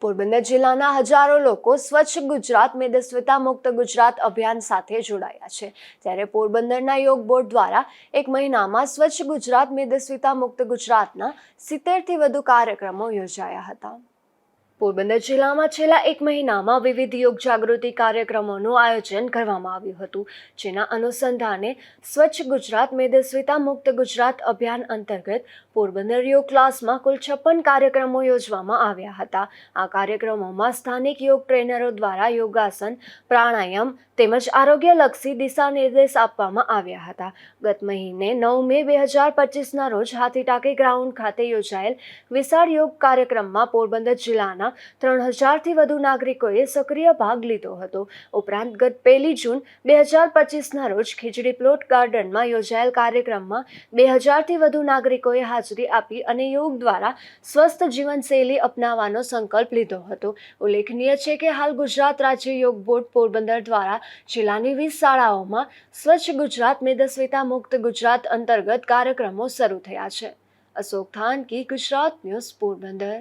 પોરબંદર જિલ્લાના હજારો લોકો સ્વચ્છ ગુજરાત, મેદસ્વતા મુક્ત ગુજરાત અભિયાન સાથે જોડાયા છે. ત્યારે પોરબંદરના યોગ બોર્ડ દ્વારા એક મહિનામાં સ્વચ્છ ગુજરાત, મેદસ્વિતા મુક્ત ગુજરાતના સિત્તેરથી વધુ કાર્યક્રમો યોજાયા હતા. પોરબંદર જિલ્લામાં છેલ્લા એક મહિનામાં વિવિધ યોગ જાગૃતિ કાર્યક્રમોનું આયોજન કરવામાં આવ્યું હતું, જેના અનુસંધાને સ્વચ્છ ગુજરાત, મેદસ્વીતા મુક્ત ગુજરાત અભિયાન અંતર્ગત પોરબંદર યોગ ક્લાસમાં કુલ છપ્પન કાર્યક્રમો યોજવામાં આવ્યા હતા. આ કાર્યક્રમોમાં સ્થાનિક યોગ ટ્રેનરો દ્વારા યોગાસન, પ્રાણાયામ તેમજ આરોગ્યલક્ષી દિશા નિર્દેશ આપવામાં આવ્યા હતા. ગત મહિને નવ મે બે હજાર પચીસના રોજ હાથીટાકી ગ્રાઉન્ડ ખાતે યોજાયેલ વિશાળ યોગ કાર્યક્રમમાં પોરબંદર જિલ્લાના ત્રણ હજારથી વધુ નાગરિકોએ સક્રિય ભાગ લીધો હતો. ઉપરાંત ગત પહેલી જૂન બે હજાર પચીસના રોજ ખીચડી પ્લોટ ગાર્ડનમાં યોજાયેલ કાર્યક્રમમાં બે હજારથી વધુ નાગરિકોએ હાજરી આપી અને યોગ દ્વારા સ્વસ્થ જીવનશૈલી અપનાવવાનો સંકલ્પ લીધો હતો. ઉલ્લેખનીય છે કે હાલ ગુજરાત રાજ્ય યોગ બોર્ડ પોરબંદર દ્વારા જિલ્લાની વીસ શાળાઓમાં સ્વચ્છ ગુજરાત મેદસ્વીતા મુક્ત ગુજરાત અંતર્ગત કાર્યક્રમો શરૂ થયા છે. અશોક થાનકી, ગુજરાત ન્યૂઝ પોરબંદર.